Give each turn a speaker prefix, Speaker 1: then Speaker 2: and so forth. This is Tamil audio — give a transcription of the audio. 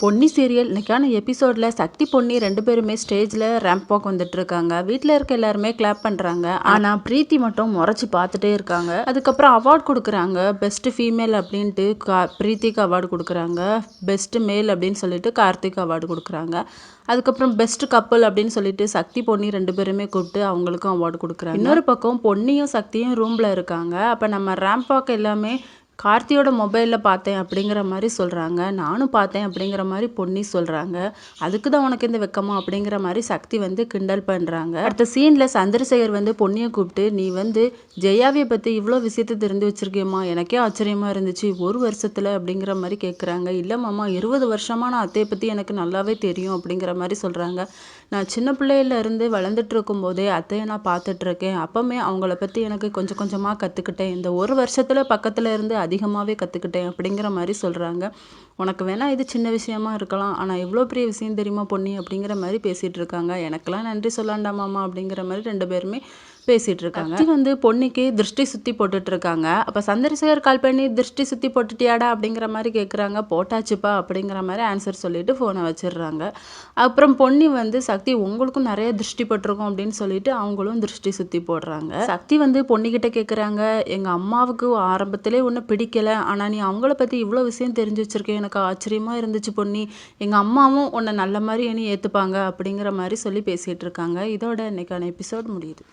Speaker 1: பொன்னி சீரியல் இன்றைக்கான எபிசோடில் சக்தி பொன்னி ரெண்டு பேருமே ஸ்டேஜில் ரேம்ப் வாக் வந்துட்டுருக்காங்க. வீட்டில் இருக்க எல்லாருமே கிளாப் பண்ணுறாங்க ஆனால் பிரீத்தி மட்டும் முறைச்சி பார்த்துட்டே இருக்காங்க. அதுக்கப்புறம் அவார்ட் கொடுக்குறாங்க. பெஸ்ட் ஃபீமேல் அப்படின்ட்டு கா பிரீத்திக்கு அவார்டு கொடுக்குறாங்க. பெஸ்ட் மேல் அப்படின்னு சொல்லிட்டு கார்த்திக் அவார்டு கொடுக்குறாங்க. அதுக்கப்புறம் பெஸ்ட் கப்பல் அப்படின்னு சொல்லிட்டு சக்தி பொன்னி ரெண்டு பேருமே கூப்பிட்டு அவங்களுக்கும் அவார்டு கொடுக்குறாங்க. இன்னொரு பக்கம் பொன்னியும் சக்தியும் ரூமில் இருக்காங்க. அப்போ நம்ம ரேம்ப் வாக் எல்லாமே கார்த்தியோட மொபைலில் பார்த்தேன் அப்படிங்கிற மாதிரி சொல்கிறாங்க நானும் பார்த்தேன் அப்படிங்கிற மாதிரி பொன்னி சொல்கிறாங்க அதுக்கு தான் உனக்கு இந்த வெக்கமா அப்படிங்கிற மாதிரி சக்தி வந்து கிண்டல் பண்ணுறாங்க அடுத்த சீனில் சந்திரசேகர் வந்து பொன்னியை கூப்பிட்டு நீ வந்து ஜெயாவியை பற்றி இவ்வளோ விஷயத்தை தெரிஞ்சு வச்சுருக்கியம்மா. எனக்கே ஆச்சரியமாக இருந்துச்சு. ஒரு வருஷத்தில் அப்படிங்கிற மாதிரி கேட்குறாங்க இல்லை மாமா இருபது வருஷமாக நான் அத்தையை பற்றி எனக்கு நல்லாவே தெரியும் அப்படிங்கிற மாதிரி சொல்கிறாங்க நான் சின்ன பிள்ளையிலேருந்து வளர்ந்துட்டு இருக்கும்போதே அத்தையை நான் பார்த்துட்ருக்கேன் அப்போமே அவங்கள பற்றி எனக்கு கொஞ்சம் கொஞ்சமாக கற்றுக்கிட்டேன் இந்த ஒரு வருஷத்தில் பக்கத்தில் இருந்து அதிகமாகவே கற்றுக்கிட்டேன் அப்படிங்கிற மாதிரி சொல்கிறாங்க உனக்கு வேணால் இது சின்ன விஷயமா இருக்கலாம். ஆனால் எவ்வளோ பெரிய விஷயம் தெரியுமா பொண்ணி அப்படிங்கிற மாதிரி பேசிகிட்டு இருக்காங்க. எனக்கெல்லாம் நன்றி சொல்லாண்டா மாமா அப்படிங்கிற மாதிரி ரெண்டு பேருமே பேசிகிட்டு இருக்காங்க வந்து பொன்னிக்கு திருஷ்டி சுற்றி போட்டுட்டு இருக்காங்க அப்போ சந்திரசேகர் கால் பண்ணி திருஷ்டி சுற்றி போட்டுட்டியாடா? அப்படிங்கிற மாதிரி கேட்குறாங்க போட்டாச்சுப்பா அப்படிங்கிற மாதிரி ஆன்சர் சொல்லிட்டு ஃபோனை வச்சிடுறாங்க. அப்புறம் பொன்னி வந்து சக்தி உங்களுக்கும் நிறைய திருஷ்டி பட்டிருக்கோம் அப்படின்னு சொல்லிட்டு அவங்களும் திருஷ்டி சுற்றி போடுறாங்க. சக்தி வந்து பொன்னிக்கிட்ட கேட்குறாங்க எங்கள் அம்மாவுக்கு ஆரம்பத்திலே ஒன்றும் பிடிக்கல. ஆனால் நீ அவங்கள பற்றி இவ்வளோ விஷயம் தெரிஞ்சு வச்சிருக்கேன் எனக்கு ஆச்சரியமாக இருந்துச்சு பொன்னி. எங்கள் அம்மாவும் உன்னை நல்ல மாதிரி இனி ஏற்றுப்பாங்க அப்படிங்கிற மாதிரி சொல்லி பேசிகிட்டு இருக்காங்க இதோட இன்னைக்கான எபிசோட் முடியுது.